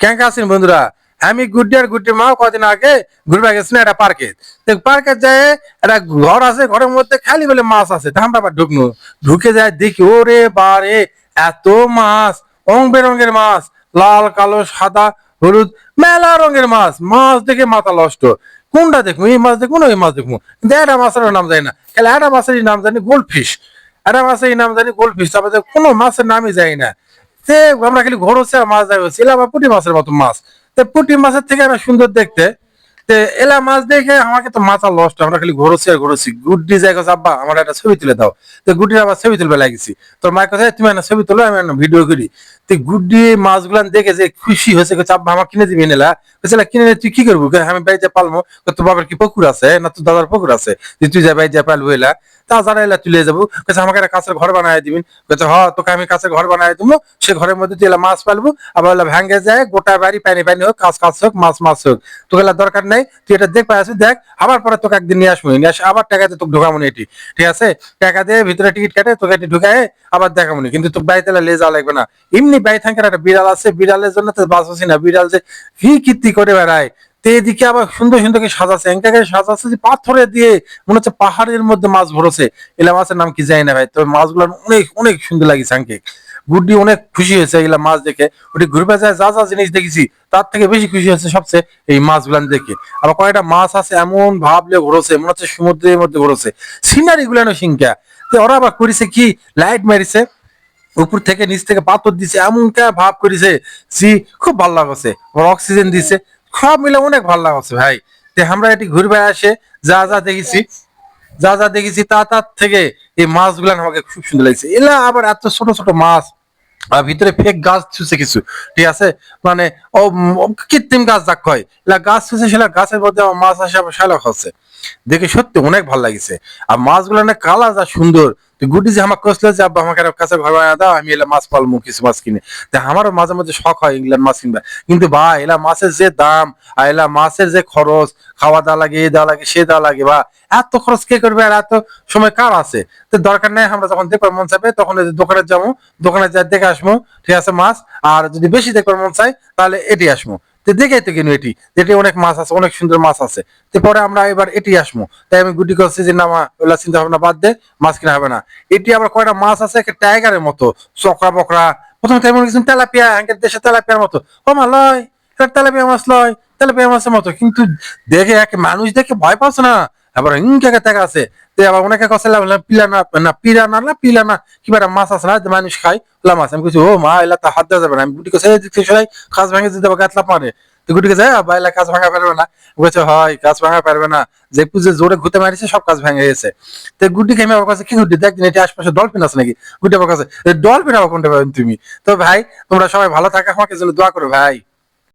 কেন আছেন বন্ধুরা? আমি গুড্ডি আর গুড্ডি মা কদিন আগে ঘুরবে গেছি না একটা পার্কে তো পার্কে যায় একটা ঘর আছে, ঘরের মধ্যে খালি বলে মাছ আছে। তা আমরা ঢুকনো। ঢুকে যায় দেখি, ওরে বারে, এত মাছ, রং বেরঙের মাছ, লাল, কালো, সাদা, হলুদ, মেলা রঙের মাছ। মাছ দেখে মাথা নষ্ট। কোনটা দেখব? এই মাছ দেখব না ওই মাছ দেখব? একটা মাছের নাম যায় না। খালি একটা মাছের নাম জানি গোল্ড ফিশ একটা মাছের নাম জানি গোল্ড ফিশ তারপরে কোনো মাছের নামই যায় না। আমরা খালি ঘর হচ্ছে আর মাছ দেখছি হচ্ছে এলা পুঁটি মাছের মতো মাছ। তো পুঁটি মাছের থেকে আমরা সুন্দর দেখতে। এলা মাছ দেখে আমাকে তো মাথা লস্ট আমরা খালি ঘোরছি আর ঘরছি গুড্ডি জায়গা আব্বা আমার একটা ছবি তুলে দাও। তো গুড্ডির আবার ছবি তুলবে লাগিছি। তোর মায়ের কথা তুমি একটা ছবি তুলো, আমি ভিডিও করি। গুড্ডি দেখে যে খুশি হয়েছে আমার কিনে দিবি কিনে নিয়ে তুই কি করব? আমি তোর বাবার কি পুকুর আছে? না, তোর দাদার পুকুর আছে? যে, তুই যা পালবো এলা তা যারা এলা তুলে যাব। আমাকে একটা কাছের ঘর বানায় কাছে হ, তোকে আমি কাছের ঘর বানায় দিব সে ঘরের মধ্যে তুই এলা মাছ পালবো। আবার এলা ভাঙ্গে যায়, গোটা বাড়ি পানি পানি হোক, কাজ কাজ হোক, মাছ মাছ হোক। তোকে এলা দরকার নাই, তুই এটা দেখ পাই দেখ, আবার পরে তোকে একদিন নিয়ে আসব। নিয়ে আসে, আবার টাকা দিয়ে তোকে ঢোকাবো না এটি। ঠিক আছে? টাকা দিয়ে ভিতরে টিকিট কাটে তোকে এটি ঢুকায় আবার দেখাবো না কিন্তু তোর বাড়িতে এলা লে যাওয়া লাগবে না। এমনি বাড়ি থাকার একটা বিড়াল আছে, বিড়ালের জন্য তো বাঁচছি না। বিড়াল যে কি কীর্তি করে বেড়ায়। তো এদিকে আবার সুন্দর সুন্দর সাজাচ্ছে এঙ্কাকে সাজাচ্ছে যে পাথরে দিয়ে মনে হচ্ছে পাহাড়ের মধ্যে মাছ ভরেছে এলা মাছের নাম কি জানি না ভাই তো মাছগুলো অনেক অনেক সুন্দর লাগিছে আঙ্কে। গুড্ডি অনেক খুশি হয়েছে এগুলা মাছ দেখে। ওটি ঘুরবে যায়, যা যা জিনিস দেখেছি, তার থেকে বেশি খুশি হয়েছে সবচেয়ে এই মাছগুলান দেখে। আবার কয়েকটা মাছ আছে এমন ভাবলে ঘুরছে, মনে হচ্ছে সমুদ্রের মধ্যে ঘুরছে। সিনারি গুলানো সিংকা। তো ওরা আবার করেছে কি, লাইট মারিছে। উপর থেকে নিচ থেকে পাথর দিছে এমন কে ভাব করেছে সি খুব ভালো লাগছে। অক্সিজেন দিছে। সব মিলে অনেক ভালো লাগছে ভাই। তে আমরা এটি ঘুরবে আসে, যা যা দেখেছি, যা যা দেখেছি তা তার থেকে এই মাছগুলো আমাকে খুব সুন্দর লাগছে। এলা আবার এত ছোট ছোট মাছ, আর ভিতরে ফেক গাছ ছুঁছে কিছু, ঠিক আছে? মানে ও কৃত্রিম গাছ যাক হয় এলা গাছ ছুঁছে সেটা গাছের মধ্যে আমার মাছ আসে, আবার শালক হচ্ছে দেখে সত্যি অনেক ভালো লাগছে। আর মাছগুলো না কালার যা সুন্দর। তো যে আমার কষলো যে, আব্বা, আমাকে কাছে ঘর বানায় দাও, আমি এলা মাছ পালমু কিছু মাছ কিনে। তা আমারও মাঝে মাঝে শখ হয় ইংল্যান্ড মাছ কিনবে কিন্তু ভাই, এলা মাছের যে দাম আর এলা মাছের যে খরচ, খাওয়া দাওয়া লাগে, এ দেওয়া লাগে, সে দেওয়া লাগে বা এত খরচ কে করবে আর এত সময় কার আছে? তো দরকার নেই, আমরা যখন দেখবার মন চাইবে, তখন দোকানে যাব, দোকানে যা দেখে আসব, ঠিক আছে, মাছ, আর যদি বেশি দেখবার মন চাই তাহলে এটি আসব। তো দেখে তো কিনো এটি? এটি অনেক মাছ আছে, অনেক সুন্দর মাছ আছে। তো পরে আমরা এবার এটি আসব। তাই আমি গুটি করছি যে না ওলা চিন্তা ভাবনা বাদ দে, মাছ কিনা হবে না। এটি আবার কয়টা মাছ আছে, একটা টাইগারের মতো, চকরা বকরা। প্রথমে তেমন কিছু তেলাপিয়া হ্যাঁ দেশে তেলাপিয়ার মতো। ও মা, লয় তেলাপিয়া মাছ লয়, তেলাপিয়া মাছের মতো। কিন্তু দেখে এক মানুষ দেখে ভয় পাচ্ছে না। আবার ইনকাকে টাকা আছে তো আবার অনেকে কছে পিলানা না পিরানা না পিলানা কিবা একটা মাছ আছে না মানুষ খায় ওলা মাছ। আমি কইছি, ও মা, এলা তা হাত যাবে না। আমি গুটি এই দিকে সরাই কাজ ভেঙে হবে গাতলা পারে তো গুটিকে যায় বা এলা কাজ ভাঙা পারবে না। বলছে হয়, কাজ ভাঙা পারবে না। যে পুজো জোরে ঘুরতে মারিছে, সব কাজ ভেঙে গেছে। তো গুটিকে আমি আমার কাছে কি গুটি, দেখ এটি আশপাশে ডলফিন আছে নাকি? গুটি আমার কাছে ডলফিন আবার কোনটা পাবেন তুমি? তো ভাই, তোমরা সবাই ভালো থাকা, আমাকে জন্য দোয়া করো, ভাই।